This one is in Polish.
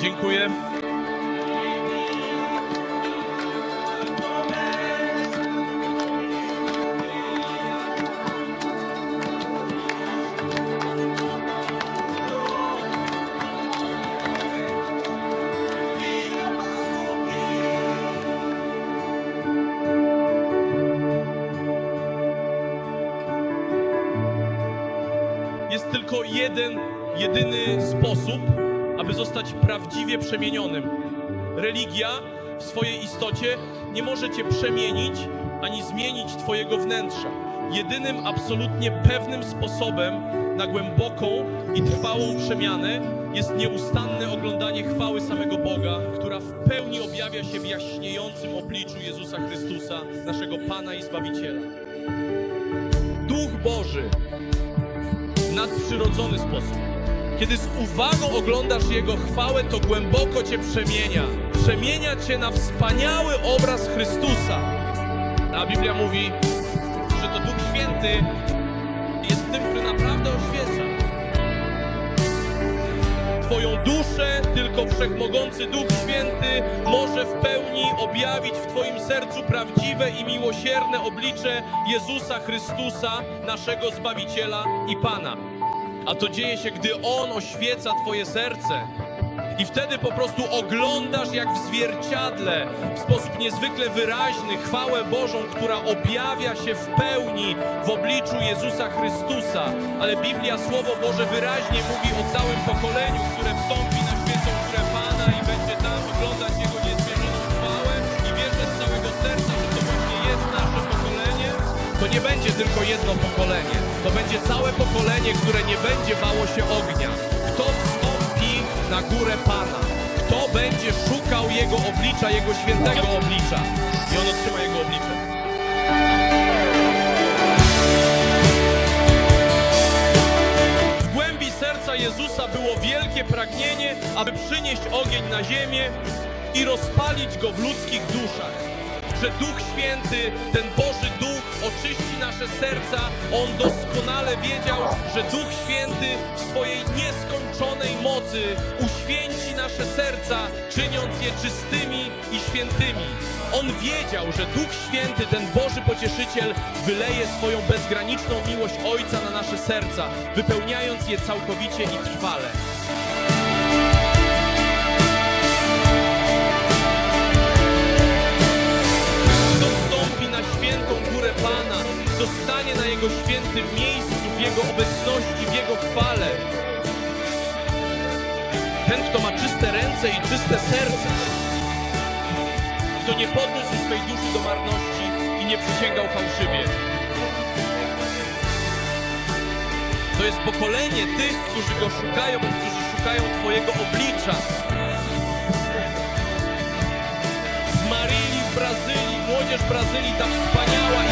Dziękuję. Jest tylko jeden, jedyny sposób, aby zostać prawdziwie przemienionym. Religia w swojej istocie nie może cię przemienić ani zmienić twojego wnętrza. Jedynym absolutnie pewnym sposobem na głęboką i trwałą przemianę jest nieustanne oglądanie chwały samego Boga, która w pełni objawia się w jaśniejącym obliczu Jezusa Chrystusa, naszego Pana i Zbawiciela. Duch Boży w nadprzyrodzony sposób. Kiedy z uwagą oglądasz Jego chwałę, to głęboko Cię przemienia. Przemienia Cię na wspaniały obraz Chrystusa. A Biblia mówi, że to Duch Święty jest tym, który naprawdę oświeca. Twoją duszę tylko Wszechmogący Duch Święty może w pełni objawić w Twoim sercu prawdziwe i miłosierne oblicze Jezusa Chrystusa, naszego Zbawiciela i Pana. A to dzieje się, gdy On oświeca Twoje serce. I wtedy po prostu oglądasz jak w zwierciadle, w sposób niezwykle wyraźny, chwałę Bożą, która objawia się w pełni w obliczu Jezusa Chrystusa. Ale Biblia, Słowo Boże wyraźnie mówi o całym pokoleniu, które wstąpi To nie będzie tylko jedno pokolenie. To będzie całe pokolenie, które nie będzie bało się ognia. Kto wstąpi na górę Pana? Kto będzie szukał Jego oblicza, Jego świętego oblicza? I On otrzyma Jego oblicze. W głębi serca Jezusa było wielkie pragnienie, aby przynieść ogień na ziemię i rozpalić go w ludzkich duszach. Że Duch Święty, ten Boży Duch, oczyści nasze serca. On doskonale wiedział, że Duch Święty w swojej nieskończonej mocy uświęci nasze serca, czyniąc je czystymi i świętymi. On wiedział, że Duch Święty, ten Boży Pocieszyciel, wyleje swoją bezgraniczną miłość Ojca na nasze serca, wypełniając je całkowicie i trwale. Na Jego świętym miejscu, w Jego obecności, w Jego chwale. Ten, kto ma czyste ręce i czyste serce, kto nie podniósł swej duszy do marności i nie przysięgał fałszywie. To jest pokolenie tych, którzy Go szukają, którzy szukają Twojego oblicza. z Marylii w Brazylii, młodzież Brazylii, ta wspaniała